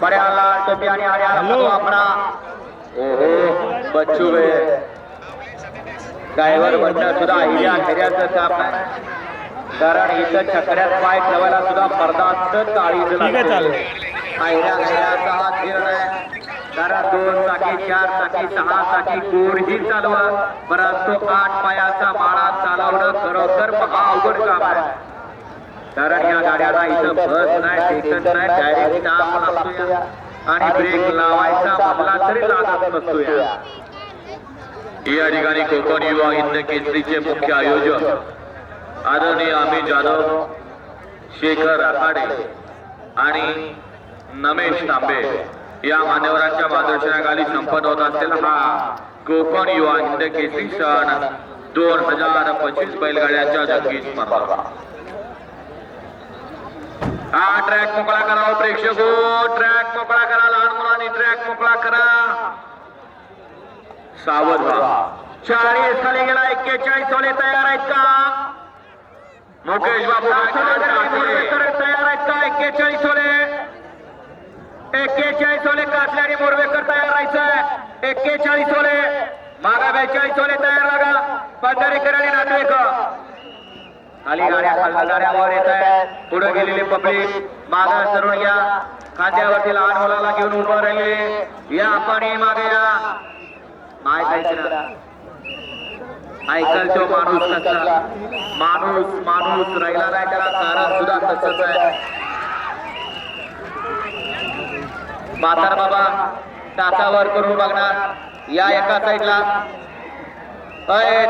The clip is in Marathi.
बऱ्या लाल टोपी आणि आड्या आपला ओहो बच्चू बे. ड्रायव्हर म्हणणं सुद्धा हिऱ्या हिऱ्याचं काम आहे. कारण इथं छकड्यात पाय ठेवायला सुद्धा. हिऱ्या हिऱ्याचा हा निर्णय. आहे. कारण दोन चाकी चार चाकी सहा चाकी कोणही चालवा. परंतु आठ पायाचा माळा चालवणं खरोखर महा अवघड काम आहे. कारण या गाड्याला इथं बस नाही सेकंड नाही डायरेक्ट स्टाफ लागतो आणि ब्रेक लावायचा म्हणला तरी लागत नसतो या या ठिकाणी कोकण युवा हिंद केसरीचे मुख्य आयोजक आदरणीय अमित जाधव शेखर राखाडे आणि नमेश तांबे या मान्यवरांच्या मार्गदर्शनाखाली संपन्न होत असलेला हा कोकण युवा हिंद केसरी सण दोन हजार पंचवीस बैलगाड्यांच्या जंगी स्पर्धा हा ट्रॅक मोकळा करा हो प्रेक्षक ट्रॅक मोकळा करा लहान मुलांनी ट्रॅक मोकळा करा. सावध व्हा. चाळीस खाली गेला एक्केचाळीस सोले तयार आहेत का? मुकेश बाबू तयार आहेत का? एक्केचाळीस सोले एक्केचाळीस सोले कासल्याने मोरवेकर तयार राहायचं एक्केचाळीस सोले मागा बेचाळीस सोले तयार लागा. पंढरीकर आणि नातेवाईक खाली गाड्या खाली येत आहे पुढे गेलेले पब्लिक मागा सरून या. खांद्यावरती लहान मुलाला घेऊन उभं राहिले. या पाणी मागे या. नाही ऐकणार माणूस कसा माणूस माणूस राहिला नाही त्याला कारण सुद्धा तसंच आहे. म्हातार बाबा टाचावर करून बघणार. या एका साईडला अय